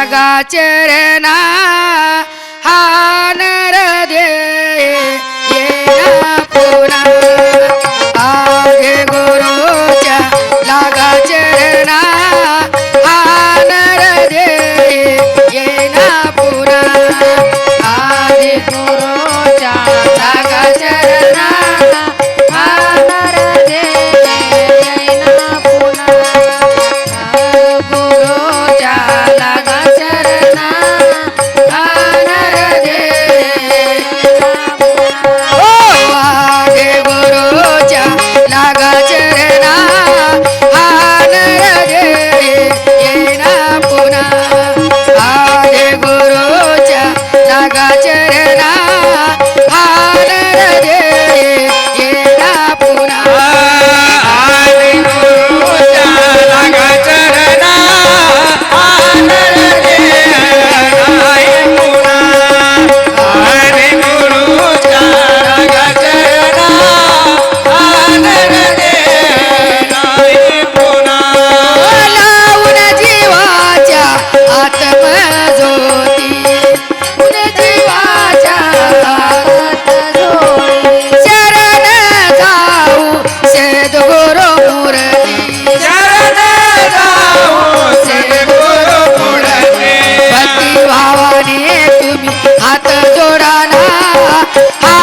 जगाचरणा हा नरदेव হাতে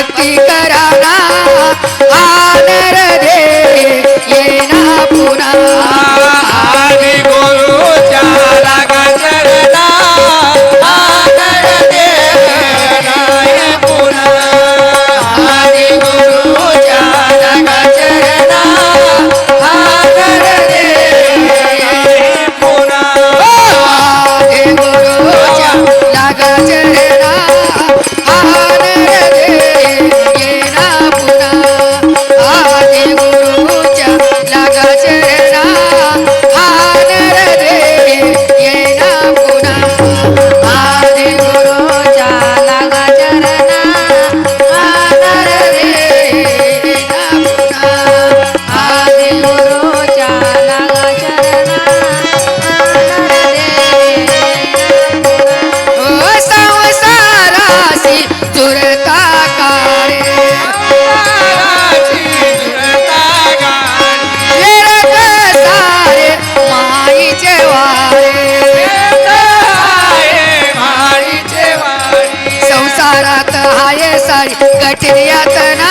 பட்டி झुरता काळे। सारे माईचे वारे। संसारात हाय सारी कठीण यातना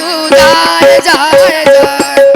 तू जाय जाय जाय